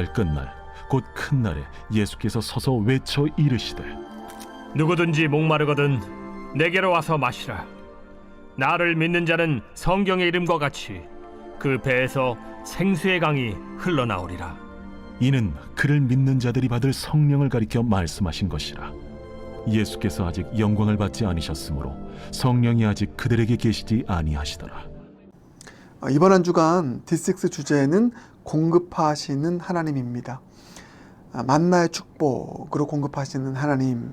명절 끝날 곧 큰 날에 예수께서 서서 외쳐 이르시되 누구든지 목마르거든 내게로 와서 마시라. 나를 믿는 자는 성경의 이름과 같이 그 배에서 생수의 강이 흘러나오리라. 이는 그를 믿는 자들이 받을 성령을 가리켜 말씀하신 것이라 예수께서 아직 영광을 받지 아니셨으므로 성령이 아직 그들에게 계시지 아니하시더라 어, 이번 한 주간 디식스 주제는 공급하시는 하나님입니다. 아, 만나의 축복으로 공급하시는 하나님.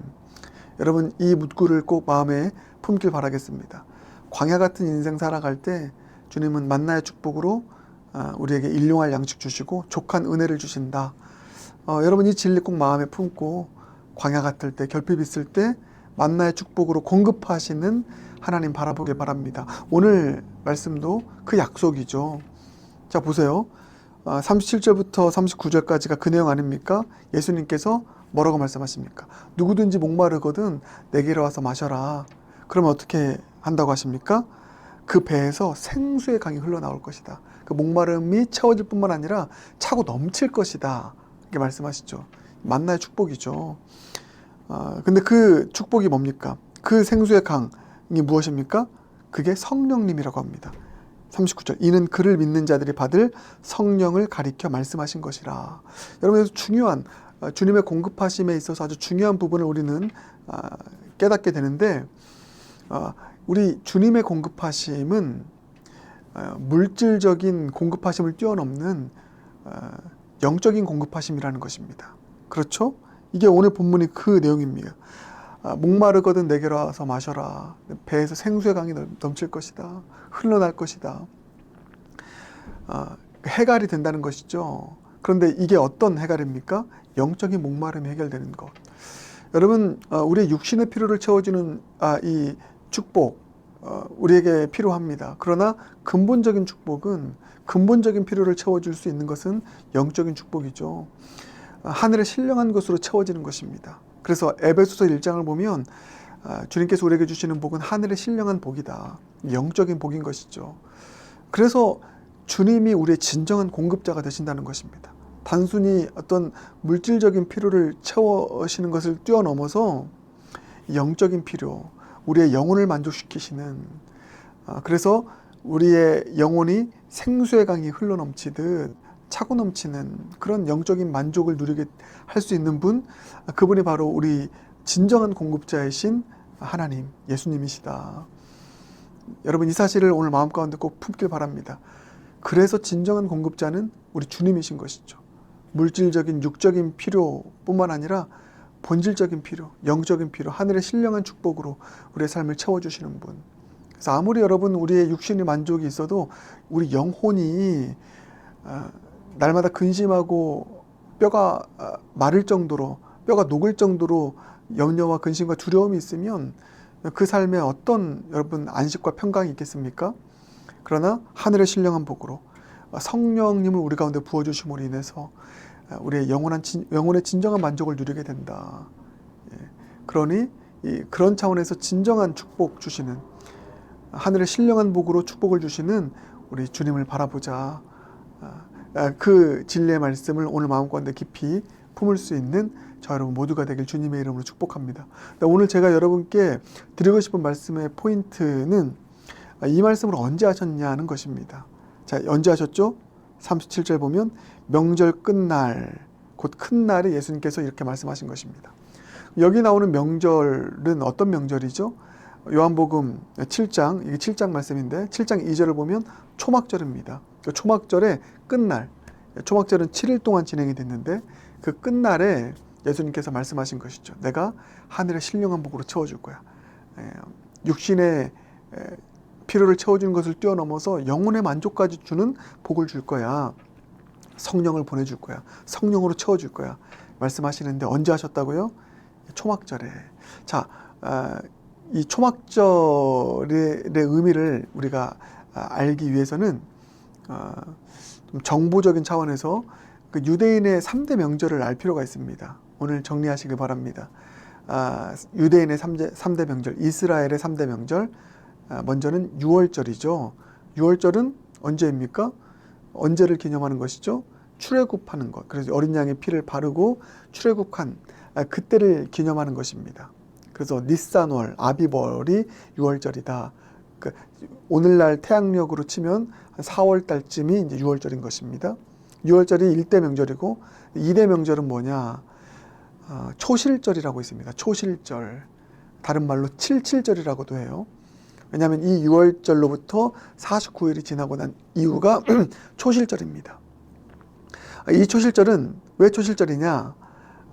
여러분 이 문구를 꼭 마음에 품길 바라겠습니다. 광야 같은 인생 살아갈 때 주님은 만나의 축복으로 아, 우리에게 일용할 양식 주시고 족한 은혜를 주신다. 어, 여러분 이 진리 꼭 마음에 품고 광야 같을 때 결핍 있을 때 만나의 축복으로 공급하시는 하나님 바라보길 바랍니다. 오늘 말씀도 그 약속이죠. 자 보세요. 아, 37절부터 39절까지가 그 내용 아닙니까? 예수님께서 뭐라고 말씀하십니까? 누구든지 목마르거든 내게로 와서 마셔라. 그러면 어떻게 한다고 하십니까? 그 배에서 생수의 강이 흘러나올 것이다. 그 목마름이 채워질 뿐만 아니라 차고 넘칠 것이다. 이렇게 말씀하시죠. 만나의 축복이죠. 아, 근데 그 축복이 뭡니까? 그 생수의 강이 무엇입니까? 그게 성령님이라고 합니다. 39절. 이는 그를 믿는 자들이 받을 성령을 가리켜 말씀하신 것이라. 여러분, 그래서 중요한, 아, 주님의 공급하심에 있어서 아주 중요한 부분을 우리는 아, 깨닫게 되는데, 아, 우리 주님의 공급하심은 아, 물질적인 공급하심을 뛰어넘는 아, 영적인 공급하심이라는 것입니다. 그렇죠? 이게 오늘 본문이 그 내용입니다. 아, 목마르거든 내게로 와서 마셔라. 배에서 생수의 강이 넘- 넘칠 것이다. 흘러날 것이다. 아, 해갈이 된다는 것이죠. 그런데 이게 어떤 해갈입니까? 영적인 목마름이 해결되는 것. 여러분, 어, 우리의 육신의 필요를 채워주는 아, 이 축복, 어, 우리에게 필요합니다. 그러나 근본적인 축복은 근본적인 필요를 채워줄 수 있는 것은 영적인 축복이죠. 아, 하늘의 신령한 것으로 채워지는 것입니다. 그래서 에베소서 1장을 보면 아, 주님께서 우리에게 주시는 복은 하늘의 신령한 복이다. 영적인 복인 것이죠. 그래서 주님이 우리의 진정한 공급자가 되신다는 것입니다. 단순히 어떤 물질적인 필요를 채워시는 것을 뛰어넘어서 영적인 필요, 우리의 영혼을 만족시키시는 아, 그래서 우리의 영혼이 생수의 강이 흘러넘치듯 차고 넘치는 그런 영적인 만족을 누리게 할 수 있는 분 아, 그분이 바로 우리 진정한 공급자이신 하나님 예수님이시다. 여러분 이 사실을 오늘 마음 가운데 꼭 품길 바랍니다. 그래서 진정한 공급자는 우리 주님이신 것이죠. 물질적인 육적인 필요뿐만 아니라 본질적인 필요, 영적인 필요, 하늘의 신령한 축복으로 우리의 삶을 채워주시는 분. 그래서 아무리 여러분 우리의 육신의 만족이 있어도 우리 영혼이 아, 날마다 근심하고 뼈가 아, 마를 정도로 뼈가 녹을 정도로 염려와 근심과 두려움이 있으면 그 삶에 어떤 여러분 안식과 평강이 있겠습니까? 그러나 하늘의 신령한 복으로 성령님을 우리 가운데 부어 주심으로 인해서 우리의 영원한 진, 영혼의 진정한 만족을 누리게 된다. 예. 그러니 이, 그런 차원에서 진정한 축복 주시는 하늘의 신령한 복으로 축복을 주시는 우리 주님을 바라보자. 아, 아, 그 진리의 말씀을 오늘 마음 가운데 깊이 품을 수 있는 저 여러분 모두가 되길 주님의 이름으로 축복합니다. 오늘 제가 여러분께 드리고 싶은 말씀의 포인트는 이 말씀을 언제 하셨냐는 것입니다. 자, 언제 하셨죠? 37절 보면 명절 끝날 곧 큰 날에 예수님께서 이렇게 말씀하신 것입니다. 여기 나오는 명절은 어떤 명절이죠? 요한복음 7장, 이게 7장 말씀인데 7장 2절을 보면 초막절입니다. 그 초막절의 끝날, 초막절은 7일 동안 진행이 됐는데 그 끝날에 예수님께서 말씀하신 것이죠. 내가 하늘의 신령한 복으로 채워줄 거야. 에, 육신의 에, 필요를 채워주는 것을 뛰어넘어서 영혼의 만족까지 주는 복을 줄 거야. 성령을 보내줄 거야. 성령으로 채워줄 거야. 말씀하시는데 언제 하셨다고요? 초막절에. 자, 아, 이 초막절의 의미를 우리가 아, 알기 위해서는 아, 좀 정보적인 차원에서 그 유대인의 3대 명절을 알 필요가 있습니다. 오늘 정리하시길 바랍니다. 아, 유대인의 3대, 3대 명절, 이스라엘의 3대 명절, 아, 먼저는 6월절이죠. 6월절은 언제입니까? 언제를 기념하는 것이죠? 출애굽하는 것. 그래서 어린 양의 피를 바르고 출애굽한 아, 그때를 기념하는 것입니다. 그래서 니산월, 아비벌이 6월절이다. 그 오늘날 태양력으로 치면 한 4월 달쯤이 이제 6월절인 것입니다. 6월절이 1대 명절이고 2대 명절은 뭐냐? 어, 초실절이라고 있습니다. 초실절. 다른 말로 칠칠절이라고도 해요. 왜냐하면 이 6월절로부터 49일이 지나고 난 이후가 초실절입니다. 아, 이 초실절은 왜 초실절이냐?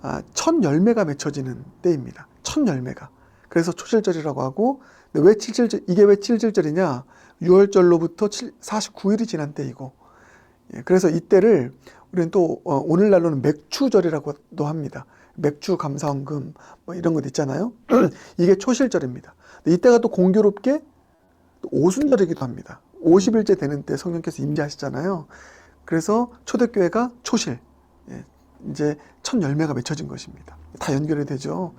아, 첫 열매가 맺혀지는 때입니다. 첫 열매가. 그래서 초실절이라고 하고 근데 왜 칠칠절 이게 왜 칠칠절이냐? 6월절로부터 49일이 지난 때이고 예, 그래서 이때를 우리는 또 어, 오늘날로는 맥추절이라고도 합니다. 맥주 감사원금 뭐 이런 것 있잖아요. 이게 초실절입니다. 이때가 또 공교롭게 또 오순절이기도 합니다. 50일째 되는 때 성령께서 임재하시잖아요. 그래서 초대교회가 초실, 예, 이제 첫 열매가 맺혀진 것입니다. 다 연결이 되죠.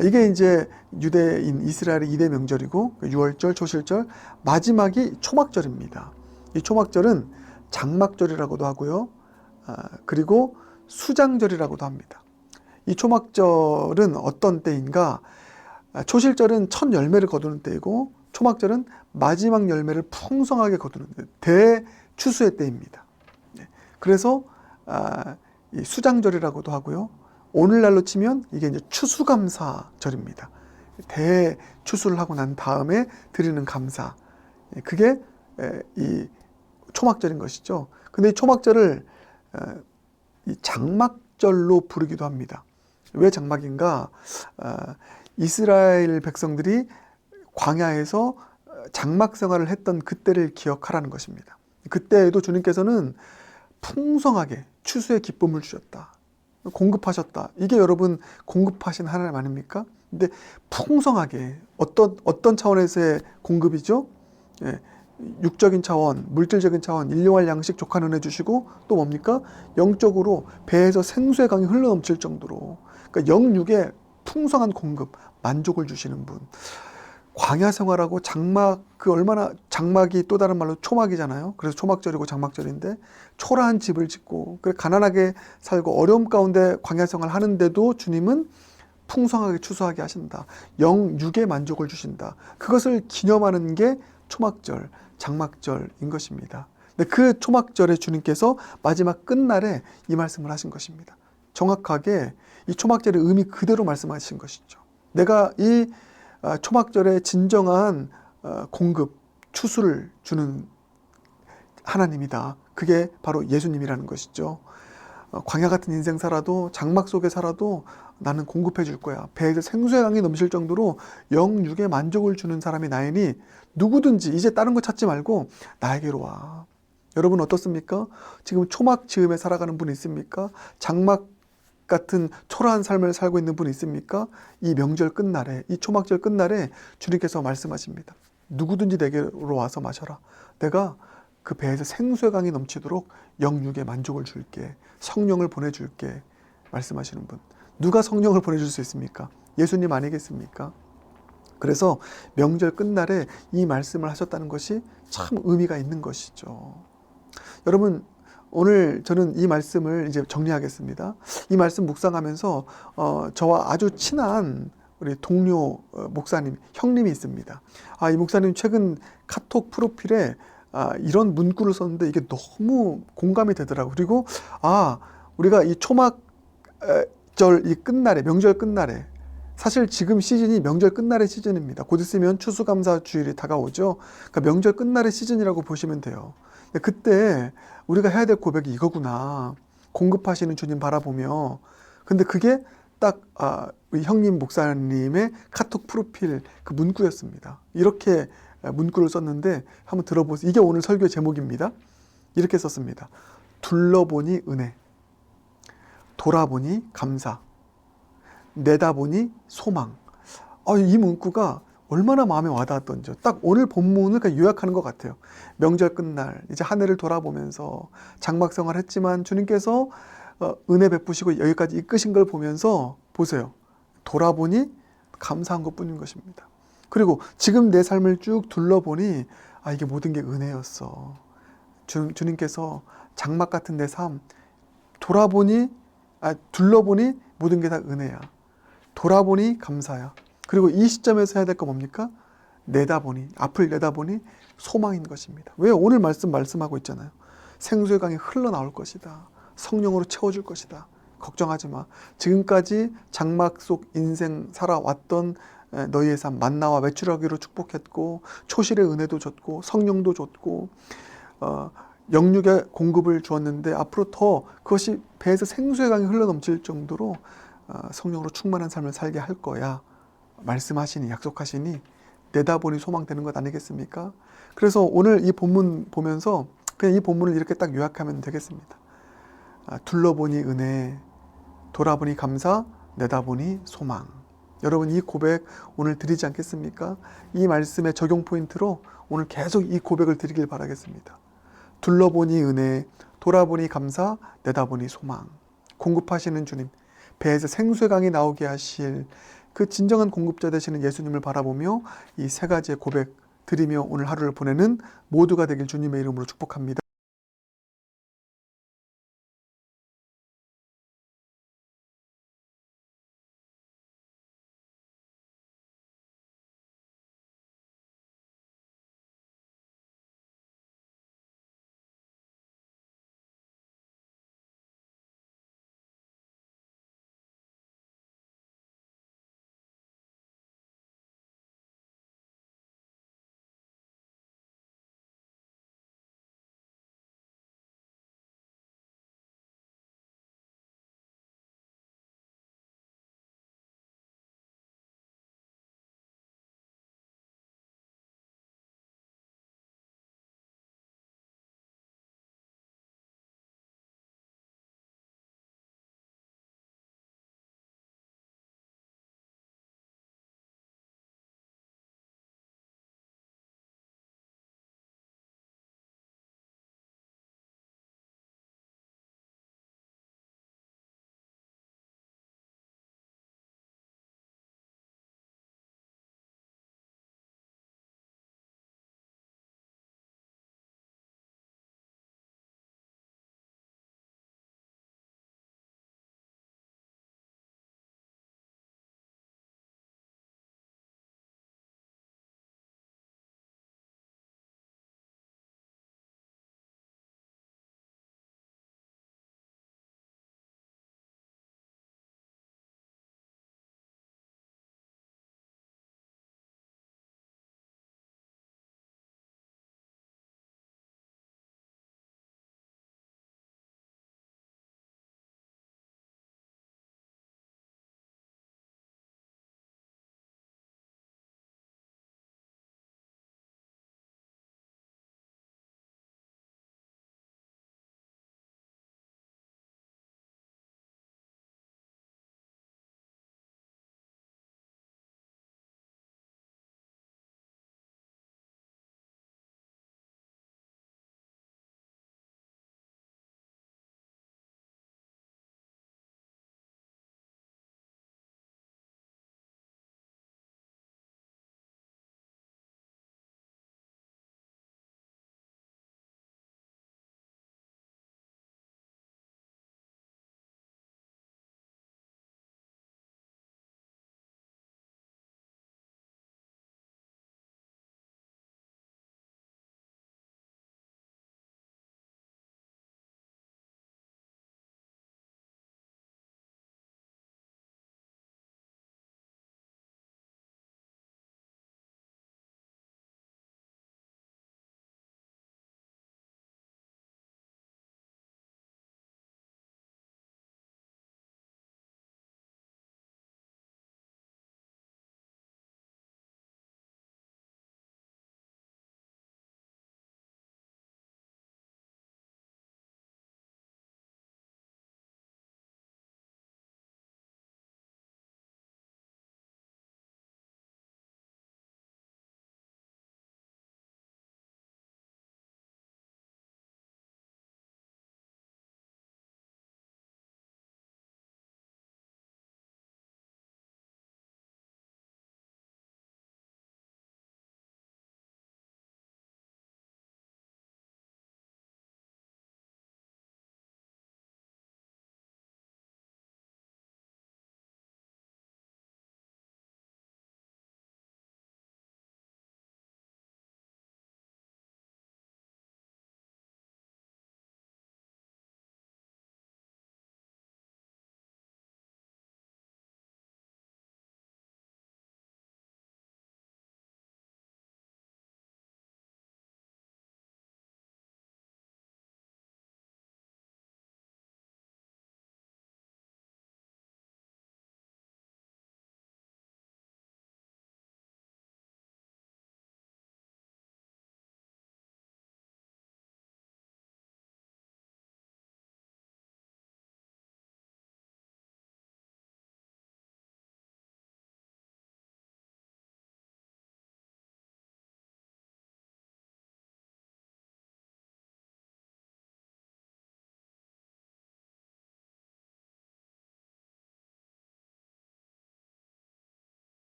이게 이제 유대인 이스라엘의 이대 명절이고 6월절, 초실절, 마지막이 초막절입니다. 이 초막절은 장막절이라고도 하고요. 아, 그리고 수장절이라고도 합니다. 이 초막절은 어떤 때인가? 아, 초실절은 첫 열매를 거두는 때이고 초막절은 마지막 열매를 풍성하게 거두는 때, 대추수의 때입니다. 네. 그래서 아, 이 수장절이라고도 하고요. 오늘날로 치면 이게 이제 추수감사절입니다. 대추수를 하고 난 다음에 드리는 감사. 예, 그게 에, 이 초막절인 것이죠. 근데 이 초막절을 장막절로 부르기도 합니다. 왜 장막인가? 아, 이스라엘 백성들이 광야에서 장막 생활을 했던 그때를 기억하라는 것입니다. 그때에도 주님께서는 풍성하게 추수의 기쁨을 주셨다. 공급하셨다. 이게 여러분 공급하신 하나님 아닙니까? 근데 풍성하게 어떤 어떤 차원에서의 공급이죠? 예, 육적인 차원, 물질적인 차원, 일용할 양식 족한 은혜 주시고 또 뭡니까? 영적으로 배에서 생수의 강이 흘러 넘칠 정도로 그러니까 영육의 풍성한 공급, 만족을 주시는 분. 광야 생활하고 장막 그 얼마나 장막이 또 다른 말로 초막이잖아요. 그래서 초막절이고 장막절인데 초라한 집을 짓고 그래 가난하게 살고 어려움 가운데 광야 생활 하는데도 주님은 풍성하게 추수하게 하신다. 영육의 만족을 주신다. 그것을 기념하는 게 초막절, 장막절인 것입니다. 근데 그 초막절에 주님께서 마지막 끝날에 이 말씀을 하신 것입니다. 정확하게 이 초막절의 의미 그대로 말씀하신 것이죠. 내가 이 아, 초막절에 진정한 어, 공급, 추수를 주는 하나님이다. 그게 바로 예수님이라는 것이죠. 어, 광야 같은 인생 살아도 장막 속에 살아도 나는 공급해 줄 거야. 배에서 생수의 강이 넘칠 정도로 영육에 만족을 주는 사람이 나이니 누구든지 이제 다른 거 찾지 말고 나에게로 와. 여러분 어떻습니까? 지금 초막 즈음에 살아가는 분 있습니까? 장막 같은 초라한 삶을 살고 있는 분 있습니까? 이 명절 끝날에, 이 초막절 끝날에 주님께서 말씀하십니다. 누구든지 내게로 와서 마셔라. 내가 그 배에서 생수의 강이 넘치도록 영육에 만족을 줄게. 성령을 보내줄게. 말씀하시는 분. 누가 성령을 보내줄 수 있습니까? 예수님 아니겠습니까? 그래서 명절 끝날에 이 말씀을 하셨다는 것이 참 의미가 있는 것이죠. 여러분, 오늘 저는 이 말씀을 이제 정리하겠습니다. 이 말씀 묵상하면서 어, 저와 아주 친한 우리 동료 어, 목사님, 형님이 있습니다. 아, 이 목사님 최근 카톡 프로필에 아, 이런 문구를 썼는데 이게 너무 공감이 되더라고요. 그리고 아, 우리가 이 초막절 이 끝날에 명절 끝날에 사실 지금 시즌이 명절 끝날의 시즌입니다. 곧 있으면 추수감사 주일이 다가오죠. 그러니까 명절 끝날의 시즌이라고 보시면 돼요. 그때 우리가 해야 될 고백이 이거구나. 공급하시는 주님 바라보며. 근데 그게 딱, 아, 형님 목사님의 카톡 프로필 그 문구였습니다. 이렇게 문구를 썼는데 한번 들어보세요. 이게 오늘 설교 제목입니다. 이렇게 썼습니다. 둘러보니 은혜. 돌아보니 감사. 내다보니 소망. 아, 이 문구가 얼마나 마음에 와닿았던지요. 딱 오늘 본문을 그냥 요약하는 것 같아요. 명절 끝날 이제 한 해를 돌아보면서 장막 생활 했지만 주님께서 어, 은혜 베푸시고 여기까지 이끄신 걸 보면서 보세요. 돌아보니 감사한 것 뿐인 것입니다. 그리고 지금 내 삶을 쭉 둘러보니 아 이게 모든 게 은혜였어. 주, 주님께서 장막 같은 내 삶 돌아보니 아 둘러보니 모든 게 다 은혜야. 돌아보니 감사야. 그리고 이 시점에서 해야 될거 뭡니까? 내다보니 앞을 내다보니 소망인 것입니다. 왜 오늘 말씀 말씀하고 있잖아요. 생수의 강이 흘러나올 것이다. 성령으로 채워줄 것이다. 걱정하지 마. 지금까지 장막 속 인생 살아왔던 에, 너희의 삶 만나와 외출하기로 축복했고 초실의 은혜도 줬고 성령도 줬고 어, 영육의 공급을 주었는데 앞으로 더 그것이 배에서 생수의 강이 흘러넘칠 정도로 어, 성령으로 충만한 삶을 살게 할 거야. 말씀하시니 약속하시니 내다보니 소망되는 것 아니겠습니까? 그래서 오늘 이 본문 보면서 그냥 이 본문을 이렇게 딱 요약하면 되겠습니다. 아, 둘러보니 은혜, 돌아보니 감사, 내다보니 소망. 여러분 이 고백 오늘 드리지 않겠습니까? 이 말씀의 적용 포인트로 오늘 계속 이 고백을 드리길 바라겠습니다. 둘러보니 은혜, 돌아보니 감사, 내다보니 소망. 공급하시는 주님, 배에서 생수의 강이 나오게 하실 그 진정한 공급자 되시는 예수님을 바라보며 이 세 가지의 고백 드리며 오늘 하루를 보내는 모두가 되길 주님의 이름으로 축복합니다.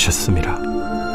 되셨습니다.